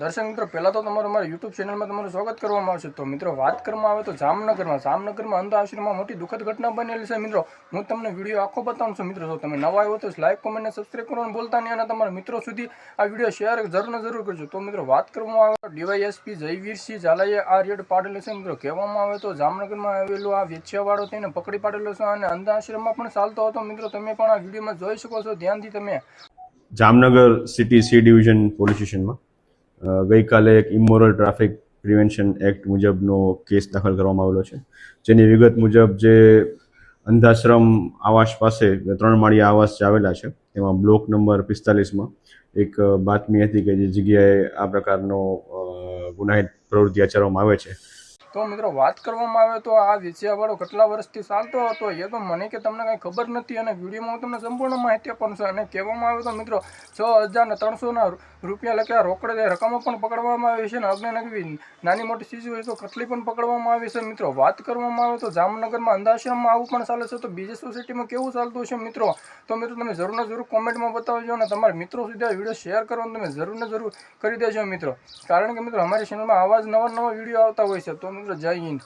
દર્શક મિત્રો, પહેલાં તો તમારું મારા યુટ્યુબ ચેનલમાં તમારું સ્વાગત કરવામાં આવશે. તો મિત્રો, વાત કરવામાં આવે તો જામનગરમાં. જામનગરમાં અંધ આશ્રમમાં મોટી દુઃખદ ઘટના બનેલી છે મિત્રો. હું તમને વીડિયો આખો બતાવું છું મિત્રો. જો તમે નવા આવ્યો તો લાઇક કોમેન્ટ અને સબસ્ક્રાઈબ કરવાનું ભૂલતા નહીં અને તમારા મિત્રો સુધી આ વીડિયો શેર જરૂર જરૂર કરજો. તો મિત્રો, વાત કરવામાં આવે તો ડીવાયએસપી જયવીરસિંહ ઝાલાએ આ રેડ પાડેલો છે મિત્રો. કહેવામાં આવે તો જામનગરમાં આવેલો આ વેચ્યાવાળો તેને પકડી પાડેલો છે અને અંધ આશ્રમમાં પણ ચાલતો હતો. મિત્રો, તમે પણ આ વિડીયોમાં જોઈ શકો છો. ધ્યાનથી તમે Jamnagar city C division police સ્ટેશનમાં ગઈકાલે એક ઇમોરલ ટ્રાફિક પ્રિવેન્શન એક્ટ મુજબનો કેસ દાખલ કરવામાં આવેલો છે. જેની વિગત મુજબ જે અંધાશ્રમ આવાસ પાસે ત્રણ માળિયા આવાસ આવેલા છે તેમાં બ્લોક નંબર પિસ્તાલીસમાં એક બાતમી હતી કે જે જગ્યાએ આ પ્રકારનો ગુનાહિત પ્રવૃત્તિ આચરવામાં આવે છે. તો મિત્રો, વાત કરવામાં આવે તો આ વેચિયાવાળો કેટલા વર્ષથી ચાલતો હતો એ તો મને કે તમને કાંઈ ખબર નથી અને વિડીયોમાં હું તમને સંપૂર્ણ માહિતી પણ છે. અને કહેવામાં આવે તો મિત્રો, છ હજાર ને ત્રણસોના રૂપિયા લખ્યા રોકડે રકમો પણ પકડવામાં આવી છે અને અગ્નિનગરી નાની મોટી ચીજ હોય તો કટલી પણ પકડવામાં આવી છે. મિત્રો, વાત કરવામાં આવે તો જામનગરમાં અંધાશ્રમમાં આવું પણ ચાલે છે. તો બીજી સોસાયટીમાં કેવું ચાલતું છે મિત્રો? તો મિત્રો, તમે જરૂર ને જરૂર કોમેન્ટમાં બતાવજો અને તમારા મિત્રો સુધી આ વીડિયો શેર કરવાનું તમે જરૂર ને જરૂર કરી દેજો મિત્રો. કારણ કે મિત્રો, અમારી ચેનલમાં આવા જ નવા નવા વીડિયો આવતા હોય છે. તો já can.